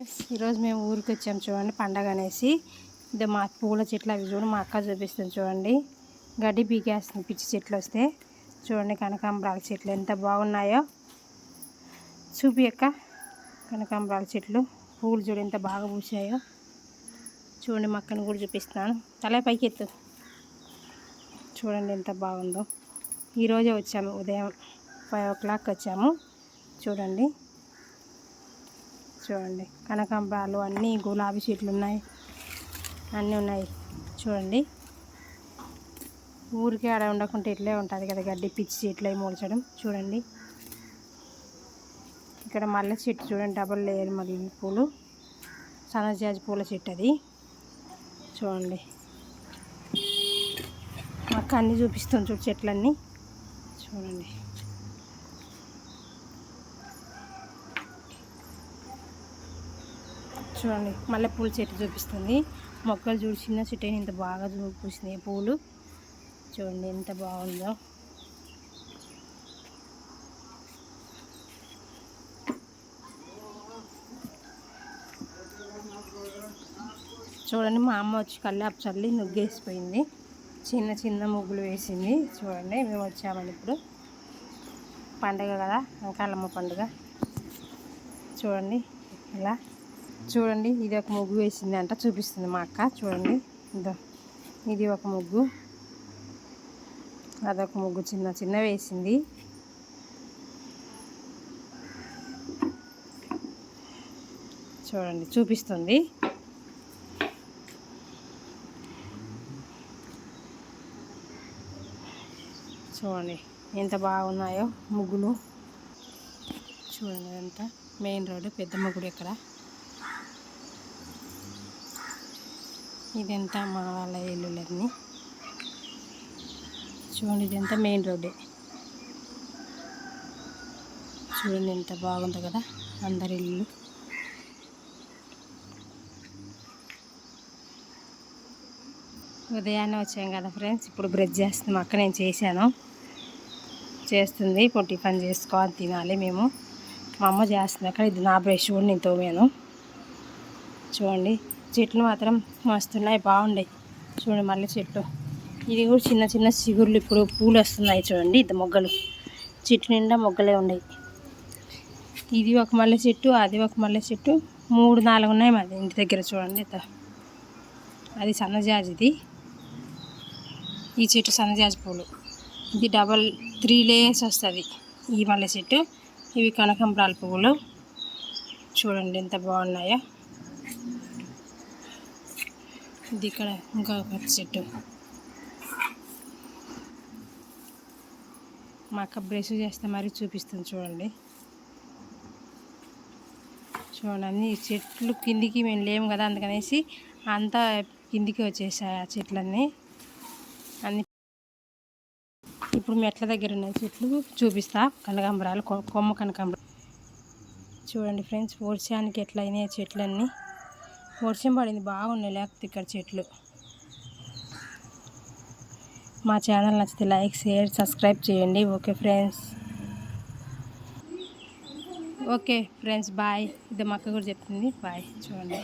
ఈరోజు మేము ఊరికి వచ్చాము చూడండి పండగ అనేసి ఇది మా పూల చెట్లు అవి చూడండి మా అక్క చూపిస్తుంది చూడండి. గడ్డి పీకేస్తుంది పిచ్చి చెట్లు వస్తే. చూడండి కనకాంబరాల చెట్లు ఎంత బాగున్నాయో. చూపి అక్క కనకాంబరాల చెట్లు. పూలు చూడు ఎంత బాగా పూసాయో. చూడండి మా అక్కను కూడా చూపిస్తున్నాను. తల పైకి ఎత్తు చూడండి ఎంత బాగుందో. ఈరోజే వచ్చాము ఉదయం ఫైవ్ ఓ క్లాక్ వచ్చాము. చూడండి. చూడండి. కనకాంబరాలు అన్నీ గులాబీ చెట్లు ఉన్నాయి. అన్నీ ఉన్నాయి. చూడండి. ఊరికే ఆడ ఉండకుంటే ఇట్లే ఉంటుంది కదా గడ్డి పిచ్చి చెట్లు అవి మూల్చడం. చూడండి. ఇక్కడ మల్లె చెట్టు చూడండి డబల్ లేయర్ మల్లె పూలు. సన్నజాజి పూల చెట్టు అది. చూడండి. మాకు అన్నీ చూపిస్తాం చూడు చెట్లన్నీ. చూడండి. చూడండి మళ్ళీ పూల చెట్టు చూపిస్తుంది. మొక్కలు చూడు చిన్న చెట్టు ఇంత బాగా చూపిస్తున్నాయి పూలు. చూడండి ఎంత బాగుందో. చూడండి మా అమ్మ వచ్చి కల్లాపు చల్లి నుగ్గేసిపోయింది. చిన్న చిన్న ముగ్గులు వేసింది. చూడండి మేము వచ్చామని ఇప్పుడు. పండగ కదా అంకాలమ్మ పండుగ. చూడండి ఇలా చూడండి ఇది ఒక ముగ్గు వేసింది అంట చూపిస్తుంది మా అక్క. చూడండి ఇదో. ఇది ఒక ముగ్గు. అదొక ముగ్గు చిన్న చిన్న వేసింది. చూడండి చూపిస్తుంది. చూడండి ఎంత బాగున్నాయో ముగ్గులు. చూడండి అంతా మెయిన్ రోడ్డు పెద్ద గుడి ఇక్కడ ఇదంతా మా వాళ్ళ ఇల్లులన్నీ. చూడండి ఇదంతా మెయిన్ రోడ్డే. చూడండి ఎంత బాగుంది కదా అందరి ఇల్లు. ఉదయాన్నే వచ్చాం కదా ఫ్రెండ్స్ ఇప్పుడు బ్రష్ చేస్తున్నాం. అక్క నేను చేశాను. చేస్తుంది ఇప్పుడు టిఫిన్ చేసుకోవాలి తినాలి మేము. మా అమ్మ చేస్తుంది. అక్కడ ఇది నా బ్రష్ కూడా నేను తోమాను. చూడండి. చెట్లు మాత్రం మస్తున్నాయి బాగున్నాయి చూడండి మళ్ళీ చెట్లు ఇది కూడా చిన్న చిన్న చిగుర్లు ఇప్పుడు పూలు వస్తున్నాయి చూడండి ఇది మొగ్గలు. చెట్టు నిండా మొగ్గలే ఉన్నాయి ఇది ఒక మల్లె చెట్టు అది ఒక మల్లె చెట్టు. మూడు నాలుగు ఉన్నాయి మాది ఇంటి దగ్గర చూడండి. అది సన్నజాజిది ఈ చెట్టు సన్నజాజి పూలు. ఇది డబల్ త్రీ లేయర్స్ వస్తుంది ఈ మల్లె చెట్టు. ఇవి కనకంబరాల పువ్వులు చూడండి ఎంత బాగున్నాయో. ఇది ఇక్కడ ఇంకా ఒక చెట్టు. మా అక్క బ్రష్ చేస్తే మరీ చూపిస్తుంది చూడండి. చూడండి అన్ని చెట్లు కిందికి మేము లేము కదా అందుకనేసి అంతా కిందికి వచ్చేసాయి ఆ చెట్లన్నీ. అన్ని ఇప్పుడు మెట్ల దగ్గర ఉన్నాయి చెట్లు చూపిస్తా. కనకాంబరాలు కొమ్మ కనకాంబరాలు చూడండి ఫ్రెండ్స్ వర్షానికి ఎట్లయినాయి చెట్లన్నీ. వర్షం పడింది బాగున్నాయి లేకపోతే ఇక్కడ చెట్లు. మా ఛానల్ నచ్చితే లైక్ షేర్ సబ్స్క్రైబ్ చేయండి. Okay friends. Okay friends bye. ఇది మక్క కూడా చెప్తుంది. బాయ్. చూడండి.